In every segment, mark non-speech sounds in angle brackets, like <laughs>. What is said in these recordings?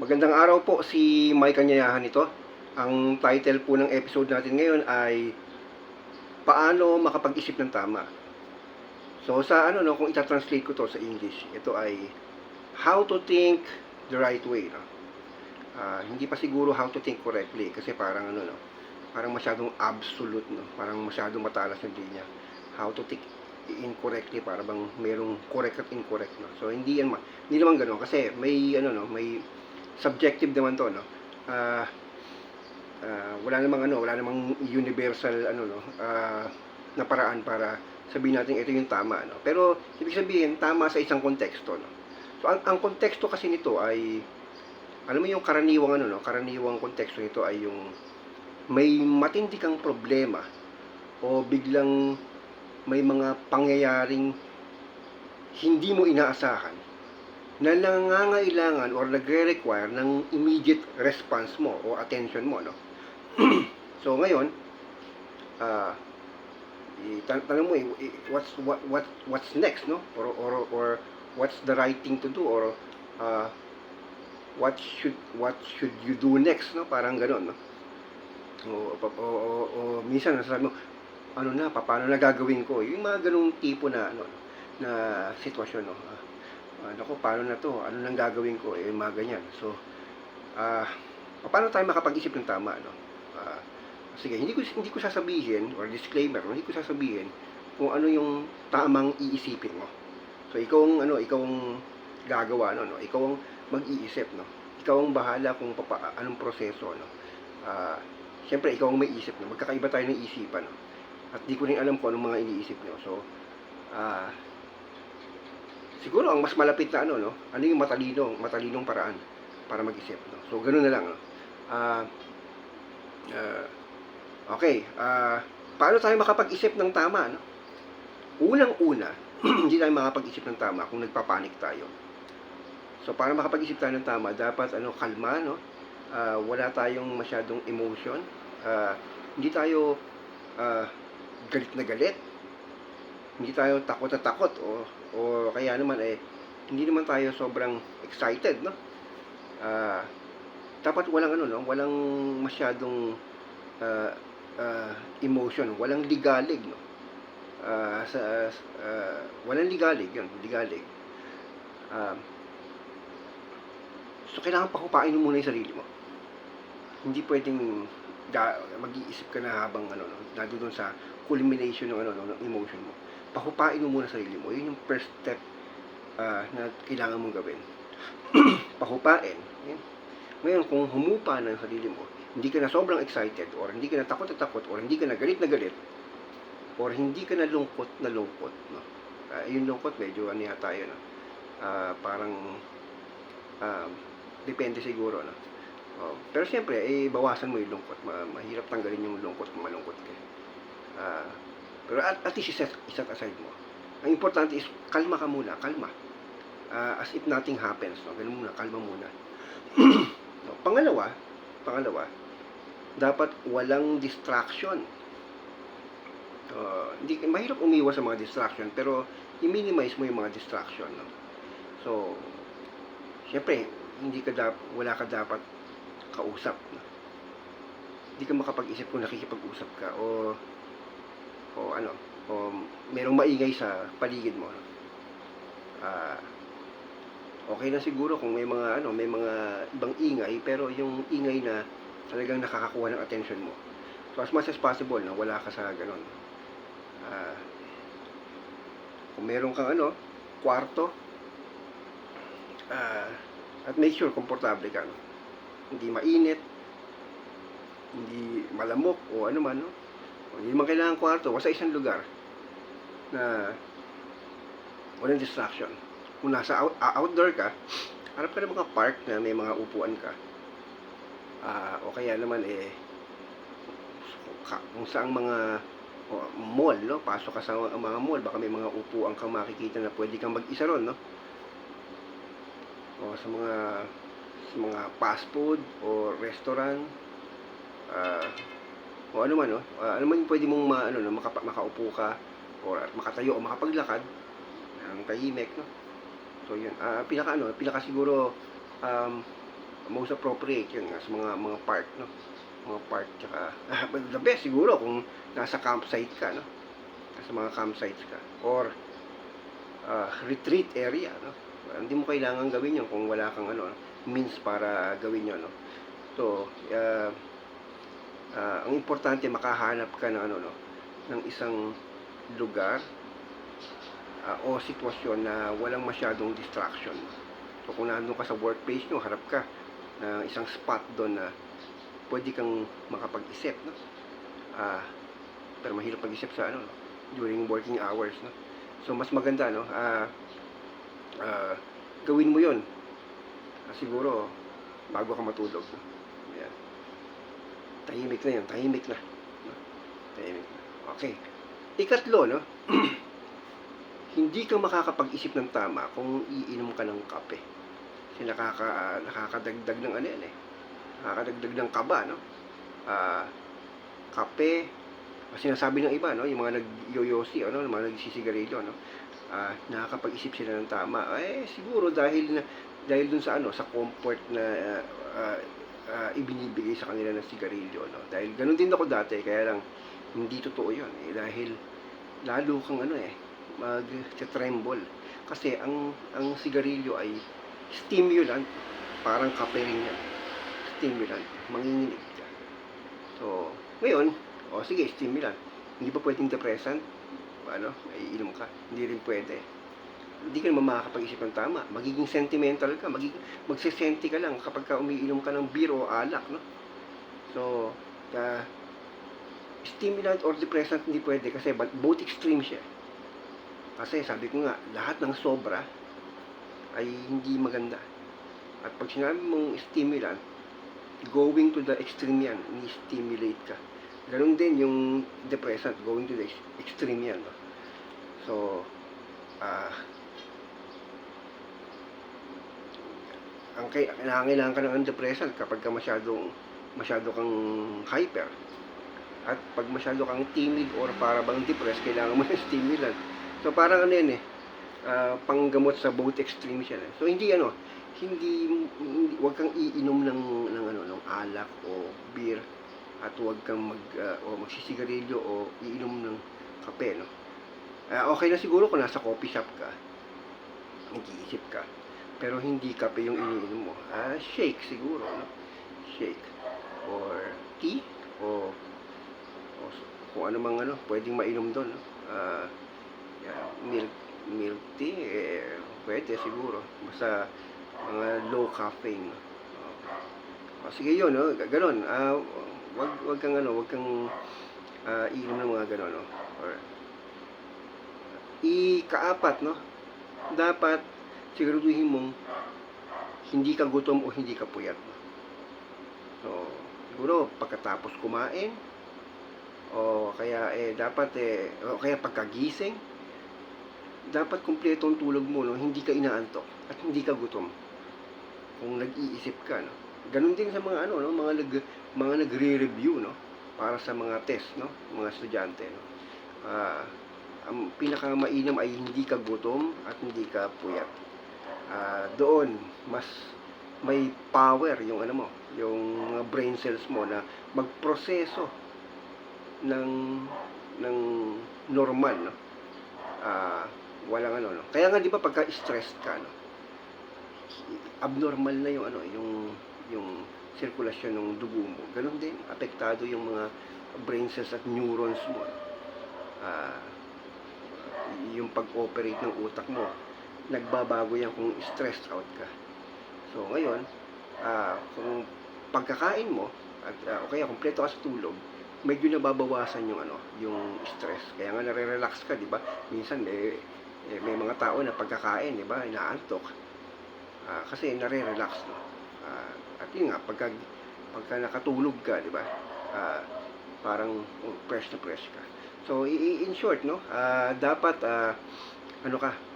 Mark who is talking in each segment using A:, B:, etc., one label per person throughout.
A: Magandang araw po si Mike Kanyayahan ito. Ang title po ng episode natin ngayon ay Paano makapag-isip ng tama. So sa ano no, kung ita-translate ko to sa English, ito ay How to think the right way. No? Ah, hindi pa siguro how to think correctly kasi parang ano no, parang masyadong absolute no, parang masyadong matalas yung linya. How to think incorrectly para bang merong correct at incorrect no. So hindi yan ma- hindi naman ganoon kasi may ano no, may subjective naman to no. Ah ah, wala namang ano, wala namang universal ano no, ah, na paraan para sabihin natin ito yung tama no. Pero ibig sabihin tama sa isang konteksto no. So ang, ang konteksto kasi nito ay alam mo yung karaniwang ano no, karaniwang konteksto nito ay yung may matindi kang problema o biglang may mga pangyayaring hindi mo inaasahan na nangangailangan or nagre-require ng immediate response mo o attention mo, no? <clears throat> so, ngayon, ah, i- tan- tanong mo, what's, what, what, what's next, no? Or, or, or what's the right thing to do? Or, ah, what should, what should you do next, no? Parang ganon, no? O, o, o, o, o minsan, nasasabi mo, ano na, pa- paano na gagawin ko? Yung mga ganong tipo na, ano, na sitwasyon, no? Ah, ah, naku, paano na to? Ano nang gagawin ko? Eh, mga ganyan. So, ah, paano tayo makapag-isip ng tama, no? Ah, sige, hindi ko hindi ko sasabihin or disclaimer, hindi ko sasabihin kung ano yung tamang iisipin mo. So, ikaw ang ano, ikaw ang gagawa, no, no? Ikaw ang mag-iisip, no? Ikaw ang bahala kung papa, anong proseso, no? Ah, Siyempre, ikaw ang may isip, no? Magkakaiba tayo ng isipan, no? At di ko rin alam kung anong mga iniisip nyo. So, ah, siguro ang mas malapit na ano, no? Ano yung matalino, matalinong paraan para mag-isip, no? So, ganoon na lang, no? Ah, ah, okay, ah, paano tayo makapag-isip ng tama, no? Unang-una, <clears throat> hindi tayo makapag-isip ng tama kung nagpapanik tayo. So, para makapag-isip tayo ng tama, dapat, ano, kalma, no? Ah, wala tayong masyadong emotion. Ah, hindi tayo ah, galit na galit. Hindi tayo takot na takot o o kaya naman eh hindi naman tayo sobrang excited, no? Ah, dapat walang ano, no? Walang masyadong ah, ah, emotion, walang ligalig, no? Ah, sa ah, walang ligalig, yun, ligalig. Ah, so kailangan pakupain mo muna yung sarili mo. Hindi pwedeng ga, mag-iisip ka na habang ano, no, nandun sa culmination ng ano, no, ng emotion mo. Pahupain mo muna sarili mo. Yun yung first step ah, na kailangan mong gawin. <clears throat> Pahupain. Yan. Ngayon, kung humupa na ang sarili mo, hindi ka na sobrang excited, or hindi ka na takot na takot, or hindi ka na galit na galit, or hindi ka na lungkot na lungkot, no? Ah, yung lungkot, medyo ano yata yun, no? Ah, parang, ah, depende siguro, no? Oh, pero siyempre, eh, bawasan mo yung lungkot. Ma- mahirap tanggalin yung lungkot kung malungkot ka. Ah, pero at, at least iset, iset aside mo. Ang importante is, kalma ka muna, kalma. Ah, as if nothing happens. No? Ganun muna, kalma muna. <clears throat> no, pangalawa, pangalawa, dapat walang distraction. Uh, hindi, mahirap umiwas sa mga distraction, pero i-minimize mo yung mga distraction. No? So, syempre, hindi ka dap, wala ka dapat kausap. No? Hindi ka makapag-isip kung nakikipag-usap ka o ano, o merong maingay sa paligid mo. Ah, okay na siguro kung may mga ano, may mga ibang ingay pero yung ingay na talagang nakakakuha ng attention mo. So as much as possible na wala ka sa ganun. Ah, kung meron kang ano, kwarto, ah, at make sure komportable ka. No? Hindi mainit, hindi malamok o ano man. No? Hindi man kailangan kwarto, basta isang lugar na walang distraction. Kung nasa out, outdoor ka, harap ka ng mga park na may mga upuan ka. Ah, o kaya naman eh kung saang mga o, mall, no? Pasok ka sa mga mall, baka may mga upuan kang makikita na pwede kang mag-isa ron, no? O sa mga sa mga fast food o restaurant ah, o ano man, no? Ah, ano man pwede mong ma, ano, no? Makapa, makaupo ka o makatayo o makapaglakad ng tahimik, no? So, yun. Ah, pinaka, ano, pinaka siguro um, most appropriate yun sa mga mga park no mga park tsaka but <laughs> the best siguro kung nasa campsite ka no nasa mga campsites ka or ah, retreat area no hindi mo kailangan gawin yun kung wala kang ano means para gawin yun no so ah, ah, ang importante makahanap ka ng ano no ng isang lugar ah, o sitwasyon na walang masyadong distraction so kung nandun ka sa workplace nyo harap ka ng isang spot doon na pwede kang makapag-isip no ah pero mahirap pag-isip sa ano no? during working hours no so mas maganda no ah ah, gawin mo yon siguro bago ka matulog no? Yan. Tahimik na yun tahimik na. Tahimik na. Okay. Ikatlo no? <clears throat> Hindi ka makakapag-isip ng tama kung iinom ka ng kape. Kasi nakaka nakakadagdag ng ano yan eh. Nakakadagdag ng kaba no? Ah kape sinasabi ng iba no? Yung mga nagyoyosi ano? Yung mga nagsisigarilyo no? Ah nakakapag-isip sila ng tama. Eh siguro dahil na dahil dun sa ano sa comfort na ah, ah, ah, ibinibigay sa kanila ng sigarilyo no? Dahil ganun din ako dati kaya lang hindi totoo yun eh dahil lalo kang ano eh mag tremble kasi ang ang sigarilyo ay stimulant parang kape rin yan stimulant manginginig ka so ngayon o sige stimulant. Hindi pa pwedeng depressant ano ay inom ka. Hindi rin pwede hindi ka naman makakapag-isip ng tama. Magiging sentimental ka. Magiging magsesenti ka lang kapag ka umiinom ka ng beer o alak no? So uh, stimulant or depressant hindi pwede kasi both extreme siya. Kasi sabi ko nga lahat ng sobra ay hindi maganda. At pag sinabi mong stimulant going to the extreme yan ni-stimulate ka. Ganun din yung depressant going to the ex- extreme yan no? so ah ang kay nangangailangan ka ng antidepressant kapag ka masyadong masyado kang hyper. At pag masyado kang timid or para bang depressed kailangan mo <laughs> ng stimulant. So parang ano yan eh ah, panggamot sa both extremes yan eh. so hindi ano hindi, hindi wag kang iinom ng ng ano ng alak o beer at wag kang mag ah, o magsisigarilyo o iinom ng kape no? Ah, okay na siguro kung nasa coffee shop ka nag-iisip ka pero hindi kape yung iniinom mo. Ah shake siguro no? Shake. Or tea o, o kung ano mang ano pwedeng mainom doon no? ah yeah, milk milk tea eh, pwede siguro. Basta mga low caffeine. No? Oh. Sige yun no? G- ganon ah wag wag kang ano wag kang ah, iinom ng mga ganon no? Or ikaapat no? Dapat siguraduhin mong hindi ka gutom o hindi ka puyat. So siguro pagkatapos kumain o kaya eh dapat eh o kaya pagkagising dapat kumpleto ang tulog mo no? Hindi ka inaantok at hindi ka gutom. Kung nag-iisip ka no? Ganun din sa mga ano no? Mga nag mga nagre-review no? Para sa mga test no? Mga estudyante no? Ah ang pinakamainam ay hindi ka gutom at hindi ka puyat ah doon mas may power yung ano mo yung mga brain cells mo na magproseso ng ng normal no? Ah walang ano no? Kaya nga di ba pagka stressed ka no? Abnormal na yung ano yung yung sirkulasyon ng dugo mo. Ganun din apektado yung mga brain cells at neurons mo. Ah yung pag-operate ng utak mo nagbabago yan kung stressed out ka. So ngayon ah kung pagkakain mo at ah, o kaya kumpleto ka sa tulog medyo nababawasan yung ano yung stress. Kaya nga nare-relax ka di ba? Minsan eh, eh, may mga tao na pagkakain di ba? Inaantok. Ah, kasi nare-relax no? Ah, at yun nga pagka pagka nakatulog ka di ba? Ah, parang oh, fresh na fresh ka. So in short no? Ah, dapat ah, ano ka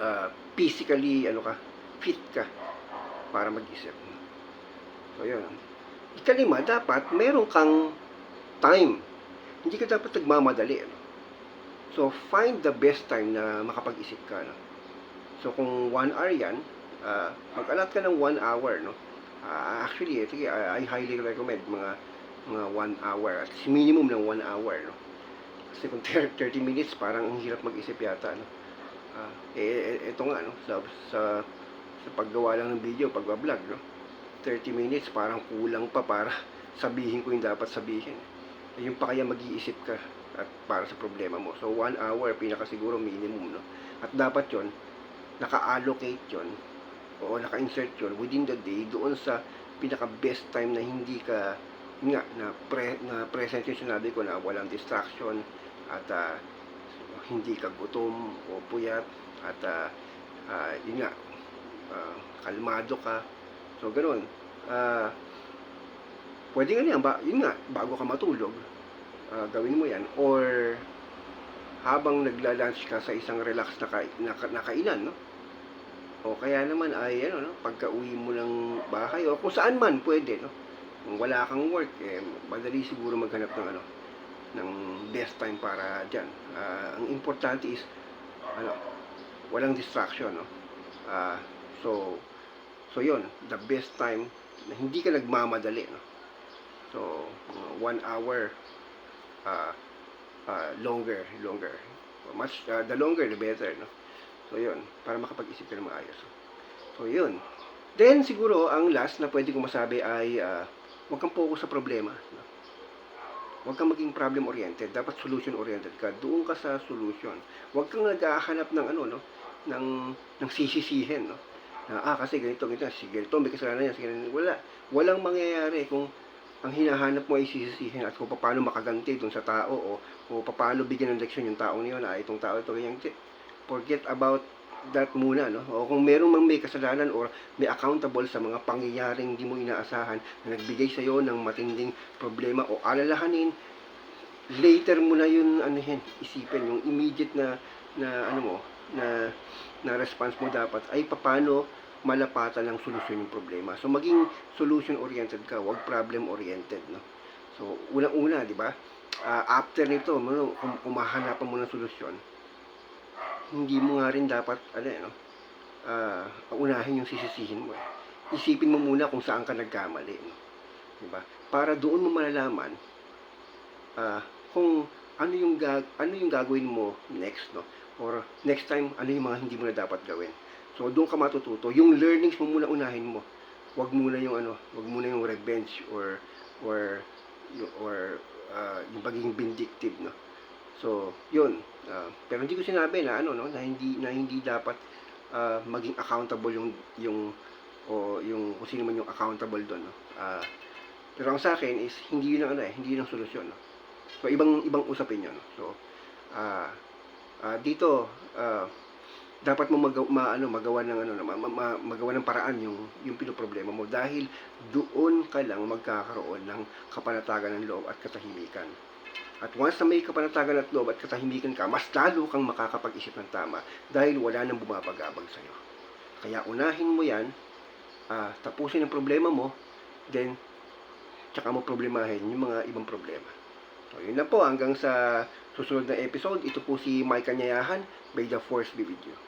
A: ah, physically ano ka fit ka para mag-isip. So yun. Ikalima dapat meron kang time. Hindi ka dapat nagmamadali ano? so find the best time na makapag-isip ka no? so kung one hour yan ah, mag-alat ka ng one hour no. Ah, actually, ito, I, I highly recommend mga mga 1 hour at minimum ng 1 hour no. Kasi kung 30 minutes parang ang hirap mag-isip yata no Ah, eh, eh, ito nga no sa, sa sa paggawa lang ng video pagba-vlog no. 30 minutes parang kulang pa para <laughs> sabihin ko yung dapat sabihin. Eh, yung pa kaya mag-iisip ka at para sa problema mo. So 1 hour pinaka siguro minimum no. At dapat yon naka-allocate yon o naka-insert yon within the day doon sa pinaka best time na hindi ka nga na, pre, na present yung sinabi ko na walang distraction at ah, hindi ka gutom o puyat at ah, ah, yun nga ah, kalmado ka. So ganun. Ah pwede nga yan ba, yun nga bago ka matulog ah, gawin mo yan. Or habang nagla-lunch ka sa isang relax na, ka, na, na kainan no? O kaya naman ay ano no pagka uwi mo ng bahay o kung saan man pwede no? Kung wala kang work eh madali siguro maghanap ng ano ng best time para diyan ang importante is ano walang distraction no? Ah, so so yon the best time na hindi ka nagmamadali no? So mga one hour ah ah, longer longer. Much ah, the longer the better no? So yon para makapag-isip ka ng maayos. So yun. Then siguro ang last na pwede kong masabi ay ah, huwag kang focus sa problema no? Huwag kang maging problem oriented dapat solution oriented ka. Doon ka sa solution. Huwag kang naghahanap ng ano no? Ng ng sisisihin no? Na ah kasi ganito ganito si ganito may kasalanan yan si ganito. Wala. Walang mangyayari kung ang hinahanap mo ay sisisihin at kung paano makaganti dun sa tao o, o paano bigyan ng leksyon yung tao na ah, itong tao ito ganyan. Forget about that muna no o kung meron mang may kasalanan or may accountable sa mga pangyayaring hindi mo inaasahan na nagbigay sa iyo ng matinding problema o alalahanin later mo na yun ano yan isipin yung immediate na na ano mo na na response mo dapat ay paano malapatan ng solusyon yung problema. So maging solution oriented ka, wag problem oriented, no. So unang-una, di ba? Ah, after nito, kung kumahanapan mo ng solusyon, hindi mo nga rin dapat ano eh, no? Ah, unahin yung sisisihin mo. eh. Isipin mo muna kung saan ka nagkamali, no. Di ba? Para doon mo malalaman ah, kung ano yung gag ano yung gagawin mo next, no? Or next time ano yung mga hindi mo na dapat gawin. So doon ka matututo. Yung learnings mo muna unahin mo. Wag muna yung ano, wag muna yung revenge or or or ah, yung pagiging vindictive, no. So, yun. Ah, pero hindi ko sinabi na ano no, na hindi na hindi dapat ah, maging accountable yung yung o yung kung sino man yung accountable doon, no. Ah, pero ang sa akin is hindi yun ang ano eh, hindi yun ang solusyon, no. So ibang ibang usapin yun, no. So ah ah, dito ah, dapat mo magawa ma, ano, magawa ng ano ma, ma- magawa ng paraan yung yung pinoproblema mo dahil doon ka lang magkakaroon ng kapanatagan ng loob at katahimikan. At once na may kapanatagan at loob at katahimikan ka, mas lalo kang makakapag-isip ng tama dahil wala nang bumabagabag sa'yo. Kaya unahin mo yan, ah, tapusin ang problema mo, then tsaka mo problemahin yung mga ibang problema. So, yun na po. Hanggang sa susunod na episode, ito po si Mike Kanyayahan. May the Force be with you.